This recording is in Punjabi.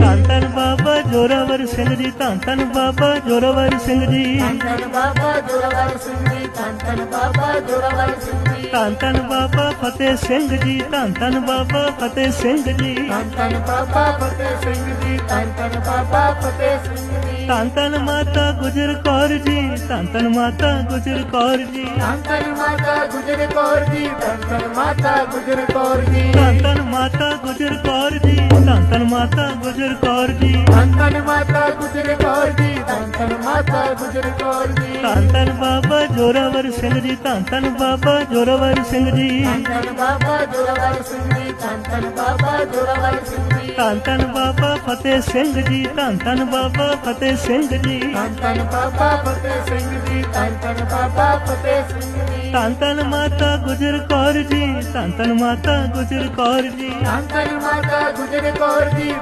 ਧੰਨ ਧੰਨ ਬਾਬਾ ਜੋਰਾਵਰ ਸਿੰਘ ਜੀ ਧੰਨ ਧੰਨ ਬਾਬਾ ਜੋਰਾਵਰ ਸਿੰਘ ਜੀ। ਧੰਨ ਧੰਨ ਬਾਬਾ ਜੋਰਾਵਰ ਸਿੰਘ ਜੀ ਧੰਨ ਧੰਨ ਬਾਬਾ ਜੋਰਾਵਰ ਸਿੰਘ ਜੀ। ਧੰਨ ਧੰਨ ਬਾਬਾ ਫਤਿਹ ਸਿੰਘ ਜੀ ਧੰਨ ਧੰਨ ਬਾਬਾ ਫਤਿਹ ਸਿੰਘ ਜੀ। ਧੰਨ ਧੰਨ ਬਾਬਾ ਫਤਿਹ ਸਿੰਘ ਜੀ ਧੰਨ ਧੰਨ ਬਾਬਾ ਫਤਿਹ ਸਿੰਘ ਜੀ। ਧੰਨ ਧੰਨ ਮਾਤਾ ਗੁਜਰ ਕੌਰ ਜੀ ਧੰਨ ਧੰਨ ਮਾਤਾ ਗੁਜਰ ਕੌਰ ਜੀ। ਧੰਨ ਧੰਨ ਮਾਤਾ ਗੁਜਰ ਕੌਰ ਜੀ ਧੰਨ ਧੰਨ ਮਾਤਾ ਗੁਜਰ ਕੌਰ ਜੀ। ਧੰਨ ਮਾਤਾ ਗੁਜਰ ਕੌਰ ਜੀ। ਧੰਨ ਧੰਨ ਮਾਤਾ ਗੁਜਰ ਧੰਨ ਧੰਨ ਬਾਬਾ ਜੋਰਾਵਰ ਸਿੰਘ ਜੀ, ਧੰਨ ਧੰਨ ਬਾਬਾ ਜੋਰਾਵਰ ਸਿੰਘ ਜੀ। ਧੰਨ ਧੰਨ ਬਾਬਾ ਜੋਰਾਵਰ ਸਿੰਘ ਜੀ ਧੰਨ ਧੰਨ ਬਾਬਾ ਜੋਰਾਵਰ ਸਿੰਘ ਜੀ ਧੰਨ ਧੰਨ ਬਾਬਾ ਫਤਿਹ ਸਿੰਘ ਜੀ, ਧੰਨ ਧੰਨ ਬਾਬਾ ਫਤਿਹ ਸਿੰਘ ਜੀ ਧੰਨ ਧੰਨ ਬਾਬਾ ਫਤਿਹ ਸਿੰਘ ਜੀ ਧੰਨ ਧੰਨ ਬਾਬਾ ਫਤਿਹ ਸਿੰਘ ਜੀ ਧੰਨ ਧੰਨ ਮਾਤਾ ਗੁਜਰ ਕੌਰ ਜੀ। ਧੰਨ ਧੰਨ ਮਾਤਾ ਗੁਜਰ ਕੌਰ ਜੀ, ਧੰਨ ਧੰਨ ਮਾਤਾ ਗੁਜਰ ਕੌਰ ਜੀ।